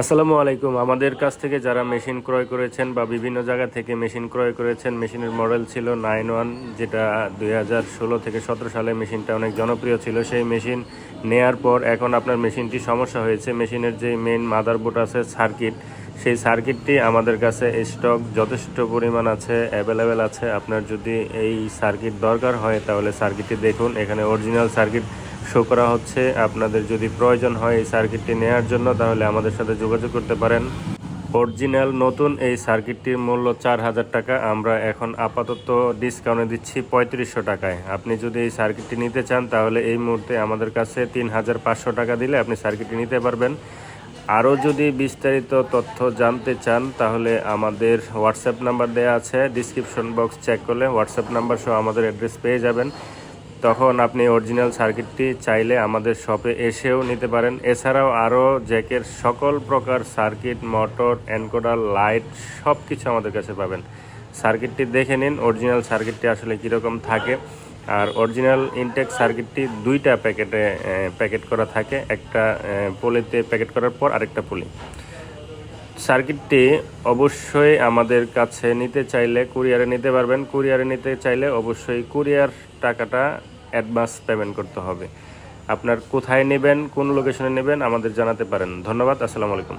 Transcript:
আসসালামু আলাইকুম। আমাদের কাছ থেকে যারা মেশিন ক্রয় করেছেন বা বিভিন্ন জায়গা থেকে মেশিন ক্রয় করেছেন, মেশিনের মডেল ছিল নাইন ওয়ান, যেটা দুই হাজার ষোলো থেকে সতেরো সালে মেশিনটা অনেক জনপ্রিয় ছিল। সেই মেশিন নেয়ার পর এখন আপনার মেশিনটি সমস্যা হয়েছে। মেশিনের যে মেইন মাদারবোর্ড আছে সার্কিট সেই সার্কিটটি আমাদের কাছে স্টক যথেষ্ট পরিমাণ আছে অ্যাভেলেবেল আছে। আপনার যদি এই সার্কিট দরকার হয়, তাহলে সার্কিটটি দেখুন। এখানে অরিজিনাল সার্কিট শো করা হচ্ছে। আপনাদের যদি প্রয়োজন হয় এই সার্কিটটি নেওয়ার জন্য, তাহলে আমাদের সাথে যোগাযোগ করতে পারেন। অরিজিনাল, নতুন এই সার্কিটটির মূল্য চার হাজার টাকা। আমরা এখন আপাতত ডিসকাউন্টে দিচ্ছি পঁয়ত্রিশশো টাকায়। আপনি যদি এই সার্কিটটি নিতে চান, তাহলে এই মুহূর্তে আমাদের কাছে তিন হাজার পাঁচশো টাকা দিলে আপনি সার্কিটটি নিতে পারবেন। আরও যদি বিস্তারিত তথ্য জানতে চান, তাহলে আমাদের হোয়াটসঅ্যাপ নাম্বার দেওয়া আছে। ডিসক্রিপশন বক্স চেক করলে হোয়াটসঅ্যাপ নাম্বার সহ আমাদের অ্যাড্রেস পেয়ে যাবেন। তখন আপনি অরিজিনাল সার্কিটটি চাইলে আমাদের শপে এসেও নিতে পারেন। এছাড়াও আরও জ্যাকের সকল প্রকার সার্কিট, মোটর, এনকোডার, লাইট সব কিছু আমাদের কাছে পাবেন। সার্কিটটি দেখে নিন, অরিজিনাল সার্কিটটি আসলে কীরকম থাকে। আর অরিজিনাল ইনটেক সার্কিটটি দুইটা প্যাকেটে প্যাকেট করা থাকে। একটা পলিতে প্যাকেট করার পর আরেকটা পলি। সার্কিটটি অবশ্যই আমাদের কাছে নিতে চাইলে কুরিয়ারে নিতে পারবেন। কুরিয়ারে নিতে চাইলে অবশ্যই কুরিয়ার টাকাটা অ্যাডভান্স পেমেন্ট করতে হবে। আপনার কোথায় নেবেন, কোন লোকেশনে নেবেন আমাদের জানাতে পারেন। ধন্যবাদ, আসসালামু আলাইকুম।